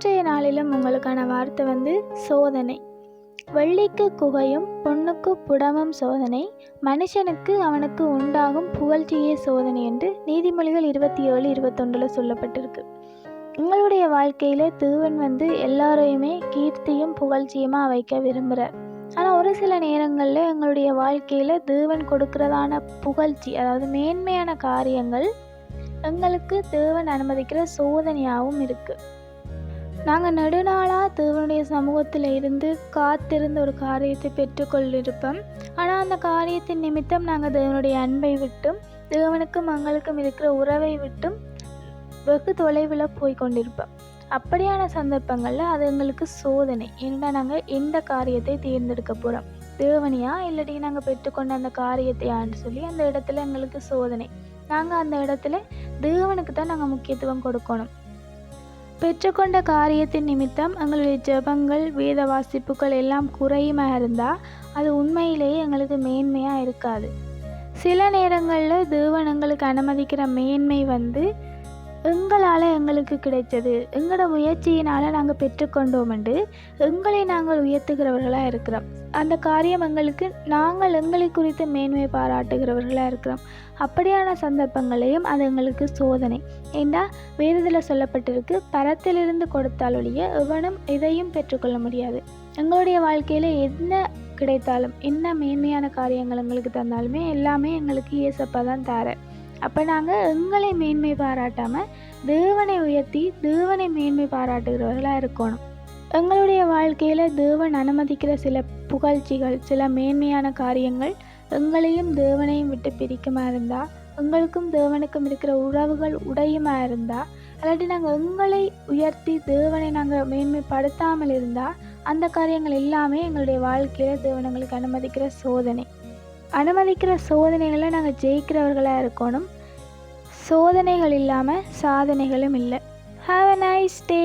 இன்றைய நாளிலும் உங்களுக்கான வார்த்தை வந்து சோதனை. வெள்ளிக்கு குகையும் பொண்ணுக்கு புடமும் சோதனை. மனுஷனுக்கு அவனுக்கு உண்டாகும் புகழ்ச்சியே சோதனை என்று நீதிமொழிகள் இருபத்தி ஏழு இருபத்தொன்றில் சொல்லப்பட்டிருக்கு. உங்களுடைய வாழ்க்கையில் தேவன் வந்து எல்லாரையுமே கீர்த்தியும் புகழ்ச்சியுமாக வைக்க விரும்புகிறார் ஆனால் ஒரு சில நேரங்களில் எங்களுடைய வாழ்க்கையில் தேவன் கொடுக்கிறதான புகழ்ச்சி அதாவது மேன்மையான காரியங்கள் எங்களுக்கு தேவன் அனுமதிக்கிற சோதனையாகவும் இருக்குது நாங்கள் நெடுநாளாக தேவனுடைய சமூகத்தில் இருந்து காத்திருந்த ஒரு காரியத்தை பெற்றுக்கொள்ளிருப்போம். ஆனால் அந்த காரியத்தின் நிமித்தம் நாங்கள் தேவனுடைய அன்பை விட்டும் தேவனுக்கும் மங்களுக்கும் இருக்கிற உறவை விட்டும் வெகு தொலைவில் போய் கொண்டிருப்போம். அப்படியான சந்தர்ப்பங்களில் அது எங்களுக்கு சோதனை. ஏன்னா நாங்கள் எந்த காரியத்தை தேர்ந்தெடுக்க போகிறோம். தேவனையா இல்லாட்டி நாங்கள் பெற்றுக்கொண்ட அந்த காரியத்தையான்னு சொல்லி அந்த இடத்துல எங்களுக்கு சோதனை. நாங்கள் அந்த இடத்துல தேவனுக்கு தான் நாங்கள் முக்கியத்துவம் கொடுக்கணும். பெற்றுக்கொண்ட காரியத்தின் நிமித்தம் எங்களுடைய ஜெபங்கள் வேத வாசிப்புகள் எல்லாம் குறையுமாக இருந்தால் அது உண்மையிலேயே எங்களுக்கு மேன்மையாக இருக்காது. சில நேரங்களில் தேவன் எங்களுக்கு அனுமதிக்கிற மேன்மை வந்து எங்களால் எங்களுக்கு கிடைச்சது எங்களோட முயற்சியினால் நாங்கள் பெற்றுக்கொண்டோமெண்டு எங்களை நாங்கள் உயர்த்துகிறவர்களாக இருக்கிறோம். அந்த காரியம் எங்களுக்கு நாங்கள் எங்களை குறித்து மேன்மை பாராட்டுகிறவர்களாக இருக்கிறோம். அப்படியான சந்தர்ப்பங்களையும் அது எங்களுக்கு சோதனை. ஏண்டா? வேதத்தில் சொல்லப்பட்டிருக்கு பரத்திலிருந்து கொடுத்தாலொழிய எவனும் எதையும் பெற்றுக்கொள்ள முடியாது. எங்களுடைய வாழ்க்கையில் என்ன கிடைத்தாலும் என்ன மேன்மையான காரியங்கள் எங்களுக்கு தந்தாலுமே எல்லாமே எங்களுக்கு இயேசப்பா தான் தார அப்போ நாங்கள் எங்களை மேன்மை பாராட்டாமல் தேவனை உயர்த்தி தேவனை மேன்மை பாராட்டுகிறவர்களாக இருக்கணும். எங்களுடைய வாழ்க்கையில் தேவன் அனுமதிக்கிற சில புகழ்ச்சிகள் சில மேன்மையான காரியங்கள் எங்களையும் தேவனையும் விட்டு பிரிக்குமா இருந்தால் எங்களுக்கும் தேவனுக்கும் இருக்கிற உறவுகள் உடையுமா இருந்தால் இல்லாட்டி நாங்கள் எங்களை உயர்த்தி தேவனை நாங்கள் மேன்மைப்படுத்தாமல் இருந்தால் அந்த காரியங்கள் எல்லாமே எங்களுடைய வாழ்க்கையில் தேவன் எங்களுக்கு அனுமதிக்கிற சோதனை. அனுமதிக்கிற சோதனைகளை நாங்கள் ஜெயிக்கிறவர்களாக இருக்கணும். சோதனைகள் இல்லாமல் சாதனைகளும் இல்லை. Have a nice day